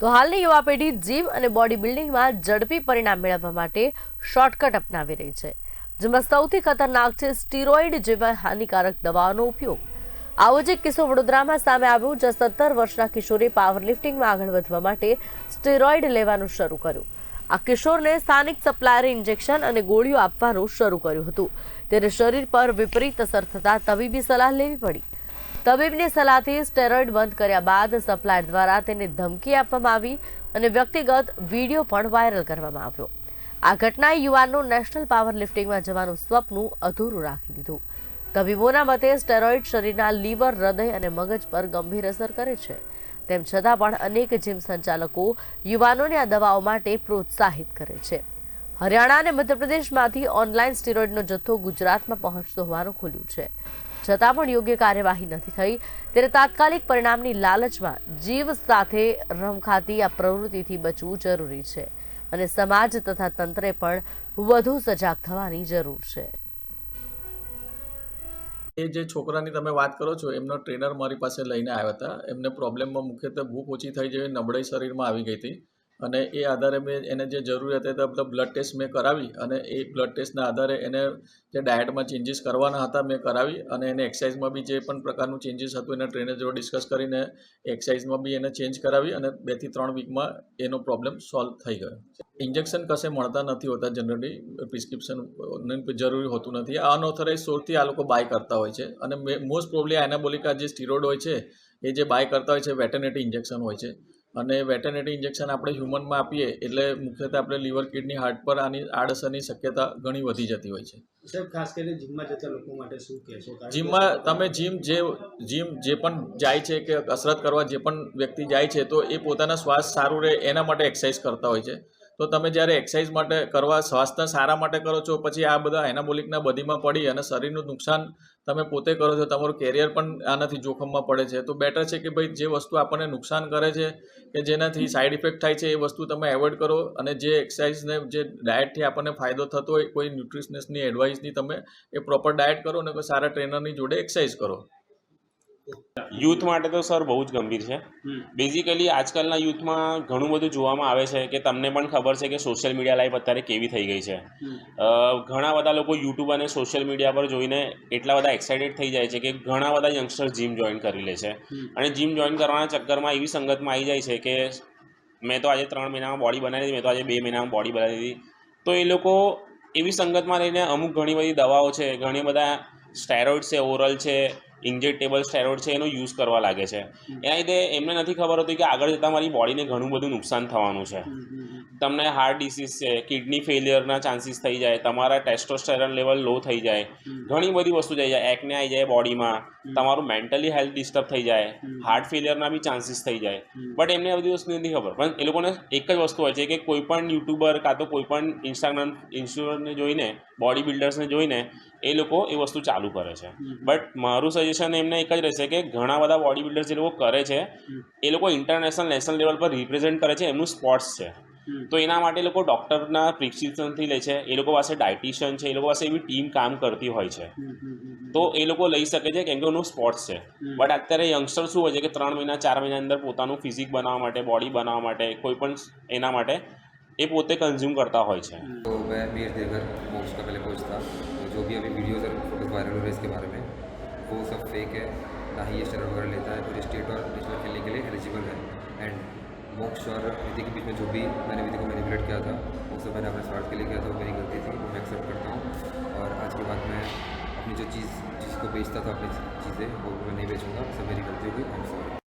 તો હાલની યુવા પેઢી જીમ અને બોડી બિલ્ડિંગમાં ઝડપી પરિણામ મેળવવા માટે શોર્ટકટ અપનાવી રહી છે. જેમાં સૌથી ખતરનાક છે સ્ટીરોઇડ જેવા હાનિકારક દવાઓનો ઉપયોગ. આવો જ એક કિસ્સો વડોદરામાં સામે આવ્યો, જ્યાં સત્તર વર્ષના કિશોરે પાવર લિફ્ટિંગમાં આગળ વધવા માટે સ્ટીરોઇડ લેવાનું શરૂ કર્યું. આ કિશોરને સ્થાનિક સપ્લાયરે ઇન્જેક્શન અને ગોળીઓ આપવાનું શરૂ કર્યું હતું. ત્યારે શરીર પર વિપરીત અસર થતા તબીબી સલાહ લેવી પડી. તબીબની સલાહથી સ્ટેરોઇડ બંધ કર્યા બાદ સપ્લાયર દ્વારા તેને ધમકી આપવામાં આવી અને વ્યક્તિગત વીડિયો પણ વાયરલ કરવામાં આવ્યો. આ ઘટનાએ યુવાનનું નેશનલ પાવર લિફ્ટિંગમાં જવાનું સ્વપ્ન અધૂરું રાખી દીધું. તબીબોના મતે સ્ટેરોઇડ શરીરના લીવર, હૃદય અને મગજ પર ગંભીર અસર કરે છે. તેમ છતાં પણ અનેક જીમ સંચાલકો યુવાનોને આ દવાઓ માટે પ્રોત્સાહિત કરે છે. હરિયાણા અને મધ્યપ્રદેશમાંથી ઓનલાઈન સ્ટીરોઇડનો જથ્થો ગુજરાતમાં પહોંચતો હોવાનું ખુલ્યું છે. છતાં પણ યોગ્ય કાર્યવાહી નથી થઈ. ત્યારે તાત્કાલિક પરિણામની લાલચમાં જીવ સાથે રમખાતી આ પ્રવૃત્તિથી બચવું જરૂરી છે અને સમાજ તથા તંત્રે પણ વધુ સજાગ થવાની જરૂર છે. એ જે છોકરાની તમે વાત કરો છો, એમનો ટ્રેનર મારી પાસે લઈને આવ્યા હતા. એમને પ્રોબ્લેમમાં મુખ્યત્વે ભૂખ ઓછી થઈ જેવી નબળાઈ શરીરમાં આવી ગઈ હતી. અને એ આધારે મેં એને જે જરૂરિયાત હતી બધા બ્લડ ટેસ્ટ મેં કરાવી અને એ બ્લડ ટેસ્ટના આધારે એને જે ડાયટમાં ચેન્જીસ કરવાના હતા મેં કરાવી અને એને એક્સાઇઝમાં બી જે પણ પ્રકારનું ચેન્જીસ હતું એને ટ્રેનર જોડે ડિસ્કસ કરીને એક્સાઇઝમાં બી એને ચેન્જ કરાવી અને બેથી ત્રણ વીકમાં એનો પ્રોબ્લેમ સોલ્વ થઈ ગયો. ઇન્જેક્શન કશે મળતા નથી હોતા જનરલી પ્રિસ્ક્રિપ્શન જરૂરી હોતું નથી. આ અનઓથોરાઇઝ સોરથી આ લોકો બાય કરતા હોય છે અને મોસ્ટ પ્રોબ્લી એનાબોલિકા જે સ્ટીરોડ હોય છે, એ જે બાય કરતા હોય છે વેટરનેટી ઇન્જેક્શન હોય છે. અને વેટરનેટી ઇન્જેક્શન આપણે હ્યુમનમાં આપીએ એટલે મુખ્યત્વે આપણે લીવર કિડની હાર્ટ પર આની આડઅસરની શક્યતા ઘણી વધી જતી હોય છે. સાહેબ ખાસ કરીને જીમમાં જતા લોકો માટે શું કહેશો? જીમમાં તમે જીમ જે જીમ જે પણ જાય છે કે કસરત કરવા જે પણ વ્યક્તિ જાય છે તો એ પોતાના સ્વાસ્થ્ય સારું રહે એના માટે એક્સરસાઇઝ કરતા હોય છે. તો તમે જ્યારે એક્સરસાઇઝ માટે કરવા, સ્વાસ્થ્ય સારા માટે કરો છો, પછી આ બધા એનાબોલિકના બધીમાં પડી અને શરીરનું નુકસાન તમે પોતે કરો છો, તમારું કેરિયર પણ આનાથી જોખમમાં પડે છે. તો બેટર છે કે ભાઈ જે વસ્તુ આપણને નુકસાન કરે છે કે જેનાથી સાઈડ ઇફેક્ટ થાય છે એ વસ્તુ તમે એવોઇડ કરો અને જે એક્સરસાઇઝને જે ડાયટથી આપણને ફાયદો થતો હોય, કોઈ ન્યુટ્રિશનિસ્ટની એડવાઇસની તમે એ પ્રોપર ડાયટ કરો અને કોઈ સારા ટ્રેનરની જોડે એક્સરસાઇઝ કરો. યુથ માટે તો સર બહુ જ ગંભીર છે. બેઝિકલી આજકાલના યુથમાં ઘણું બધું જોવામાં આવે છે કે તમને પણ ખબર છે કે સોશિયલ મીડિયા લાઈફ અત્યારે કેવી થઈ ગઈ છે. ઘણા બધા લોકો યુટ્યુબ અને સોશિયલ મીડિયા પર જોઈને એટલા બધા એક્સાઇટેડ થઈ જાય છે કે ઘણા બધા યંગસ્ટર્સ જીમ જોઈન કરી લે છે. અને જીમ જોઈન કરવાના ચક્કરમાં એવી સંગતમાં આવી જાય છે કે મેં તો આજે ત્રણ મહિનામાં બોડી બનાવી દીધી મેં તો આજે બે મહિનામાં બોડી બનાવી દીધી. તો એ લોકો એવી સંગતમાં રહીને અમુક ઘણી બધી દવાઓ છે ઘણી બધા સ્ટેરોઇડ છે ઓરલ છે ઇન્જેક્ટેબલ સ્ટેરોઇડ છે એનો યુઝ કરવા લાગે છે. એના લીધે એમને નથી ખબર હોતી કે આગળ જતાં મારી બોડીને ઘણું બધું નુકસાન થવાનું છે. તમને હાર્ટ ડિસીઝ છે કિડની ફેલિયરના ચાન્સીસ થઈ જાય તમારા ટેસ્ટોસ્ટેરોન લેવલ લો થઈ જાય ઘણી બધી વસ્તુ થઈ જાય એકને આવી જાય બોડીમાં તમારું મેન્ટલી હેલ્થ ડિસ્ટર્બ થઈ જાય હાર્ટ ફેલિયરના બી ચાન્સીસ થઈ જાય. બટ એમને આ બધી વસ્તુ નથી ખબર. પણ એ લોકોને એક જ વસ્તુ હોય છે કે કોઈ પણ યુટ્યુબર કાં તો કોઈ પણ ઇન્સ્ટાગ્રામ ઇન્સ્ટ્યુટને જોઈને બોડી બિલ્ડર્સને જોઈને એ લોકો એ વસ્તુ ચાલુ કરે છે. બટ મારું સજેશન એમને એક જ રહેશે કે ઘણા બધા બોડી બિલ્ડર્સ જે લોકો કરે છે એ લોકો ઇન્ટરનેશનલ નેશનલ લેવલ પર રિપ્રેઝેન્ટ કરે છે એમનું સ્પોર્ટ્સ છે. તો એના માટે એ લોકો ડૉક્ટરના પ્રિસ્ક્રિપ્શનથી લે છે એ લોકો પાસે ડાયટિશિયન છે એ લોકો પાસે એવી ટીમ કામ કરતી હોય છે હમ. હમ. હમ. તો એ લોકો લઈ શકે છે કેમ કે એનું સ્પોર્ટ્સ છે હમ. બટ અત્યારે યંગસ્ટર શું હોય છે કે ત્રણ મહિના ચાર મહિના અંદર પોતાનું ફિઝિક બનાવવા માટે બોડી બનાવવા માટે કોઈ પણ એના માટે એ પોતે કન્ઝ્યુમ કરતા હોય છે હમ. तो मैं मीर देवर मोक्ष का पहले कोच था तो जो भी अभी वीडियोज़ और फोटोज़ वायरल हो रहे हैं इसके बारे में वो सब फेक है ना ही ये स्टेरॉइड वगैरह लेता है और स्टेट और नेशनल खेलने के लिए एलिजिबल है एंड मोक्ष और विधि के बीच में जो भी मैंने विधि को मैनिपुलेट किया था, वो सब मैंने अपने स्वार्थ के लिए किया था, वो मेरी गलती थी मैं एक्सेप्ट करता हूँ। और आज के बाद मैं अपनी जो चीज़, जिसको बेचता था, अपनी चीज़ें, वो मैं नहीं बेचूँगा सब मेरी गलती होगी आई सॉरी